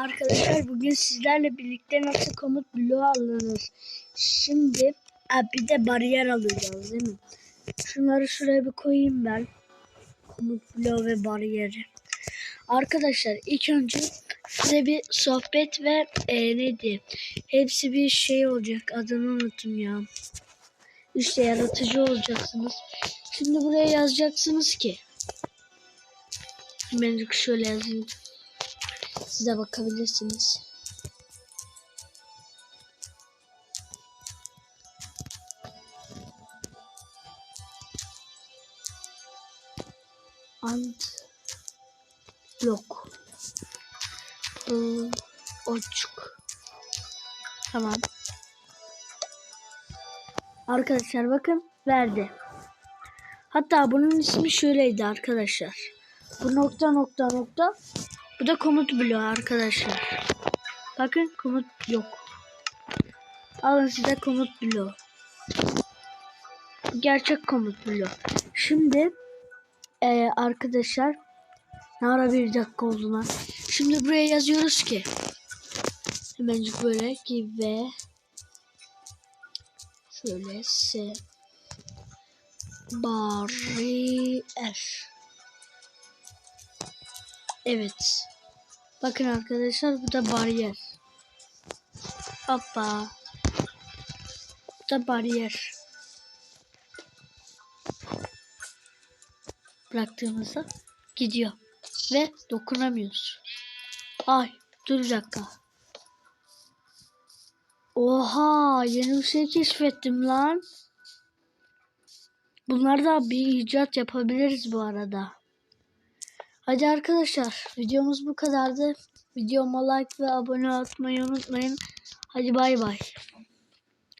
Arkadaşlar bugün sizlerle birlikte nasıl komut bloğu alınır. Şimdi ha, bir de bariyer alacağız değil mi? Şunları şuraya bir koyayım ben. Komut bloğu ve bariyeri. Arkadaşlar ilk önce size bir sohbet ve e, neydi? Hepsi bir şey olacak. Adını unuttum ya. İşte yaratıcı olacaksınız. Şimdi buraya yazacaksınız ki. Ben şöyle yazayım. Siz de bakabilirsiniz. And block. Bu oçuk. Tamam. Arkadaşlar bakın verdi. Hatta bunun ismi şöyleydi arkadaşlar. Bu nokta nokta nokta bu da komut bloğu arkadaşlar. Bakın komut yok. Alın size komut bloğu. Gerçek komut bloğu. Şimdi e, arkadaşlar ne ara bir dakika oldu lan. Şimdi buraya yazıyoruz ki hemencik böyle gibi şöyle se bariyer Evet. Bakın arkadaşlar bu da bariyer. Hoppa. Bu da bariyer. Bıraktığımızda gidiyor. Ve dokunamıyoruz. Ay dur bir dakika. Oha yeni bir şey keşfettim lan. Bunlar da bir icat yapabiliriz bu arada. Hadi arkadaşlar videomuz bu kadardı. Videoma like ve abone olmayı unutmayın. Hadi bay bay.